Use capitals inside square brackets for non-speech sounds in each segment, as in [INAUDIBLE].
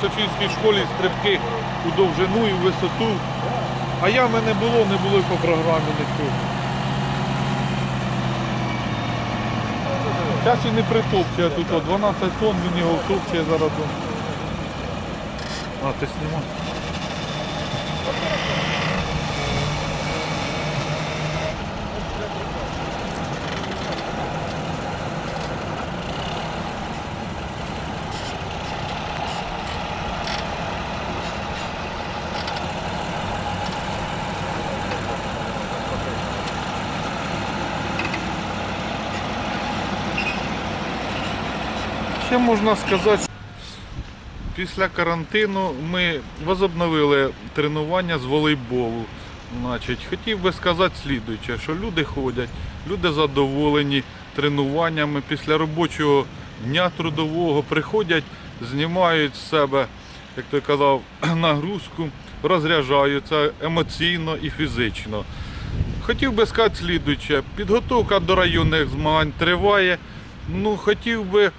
Софійській школі стрибки у довжину і в висоту. А ями не було, не було по програмі нічого. Зараз і не притопчує тут, о, 12 тонн він його втопчує зараз. А, ти знімав? Ще можна сказати, після карантину ми возобновили тренування з волейболу. Значить, хотів би сказати слідуюче, що люди ходять, люди задоволені тренуваннями після робочого дня трудового приходять, знімають з себе, як той казав, [CLEARS THROAT] нагрузку, розряджаються емоційно і фізично. Хотів би сказати слідуюче, підготовка до районних змагань триває. Ну, хотів би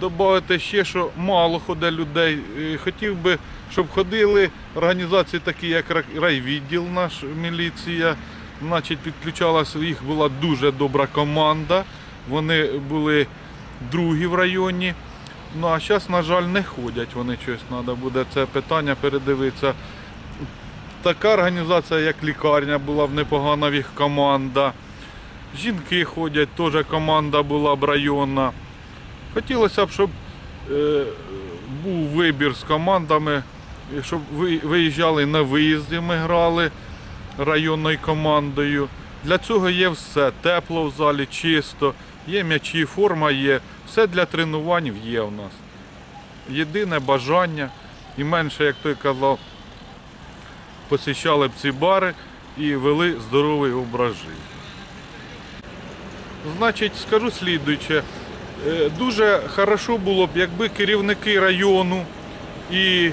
додати ще, що мало ходить людей. Е, Хотів би, щоб ходили організації такі, як райвідділ наш міліція. Значить, підключалася, їх була дуже добра команда. Вони були другі в районі. Ну а зараз, на жаль, не ходять. Вони щось треба буде це питання передивитися. Така організація, як лікарня, була б непогана в їх команда. Жінки ходять, теж команда була б районна. Хотілося б, щоб е, був вибір з командами, щоб ви- виїжджали на виїзді, ми грали районною командою. Для цього є все. Тепло в залі, чисто, є м'ячі, форма є. Все для тренувань є у нас. Єдине бажання і менше, як той казав, посіщали б ці бари і вели здоровий образ життя. Значить, скажу слідуюче. Е, Дуже хорошо було б, якби керівники району і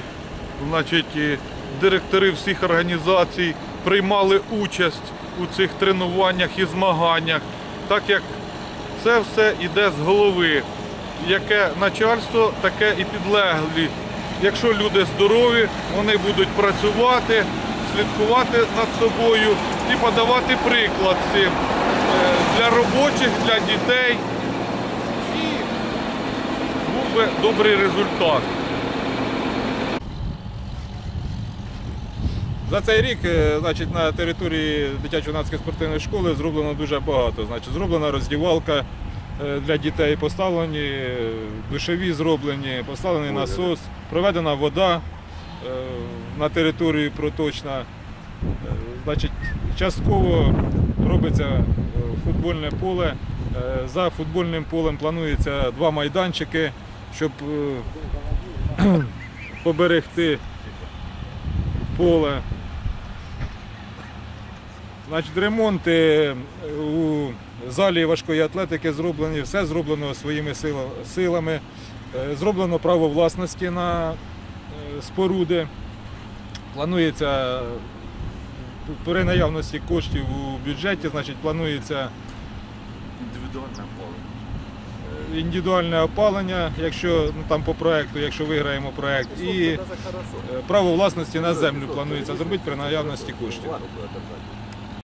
значить, директори всіх організацій приймали участь у цих тренуваннях і змаганнях, так як це все йде з голови. Яке начальство, таке і підлеглі. Якщо люди здорові, вони будуть працювати, слідкувати над собою і подавати приклад цим е, для робочих, для дітей. Би добрий результат. За цей рік е, значить, на території дитячо-юнацької спортивної школи зроблено дуже багато. Значить, зроблена роздівалка е, для дітей, поставлені е, душові зроблені, поставлений насос, проведена вода на території проточна. Значить, частково робиться футбольне поле. За футбольним полем планується два майданчики, щоб е, [CLEARS THROAT] поберегти поле. Значить, ремонти у залі важкої атлетики зроблені, все зроблено своїми силами. Е, Зроблено право власності на е, споруди. Планується е, при наявності коштів у бюджеті, значить, планується Індивідуальне поле. Індивідуальне опалення, якщо ну, там по проекту, якщо виграємо проект, і е, право власності на землю планується зробити при наявності коштів.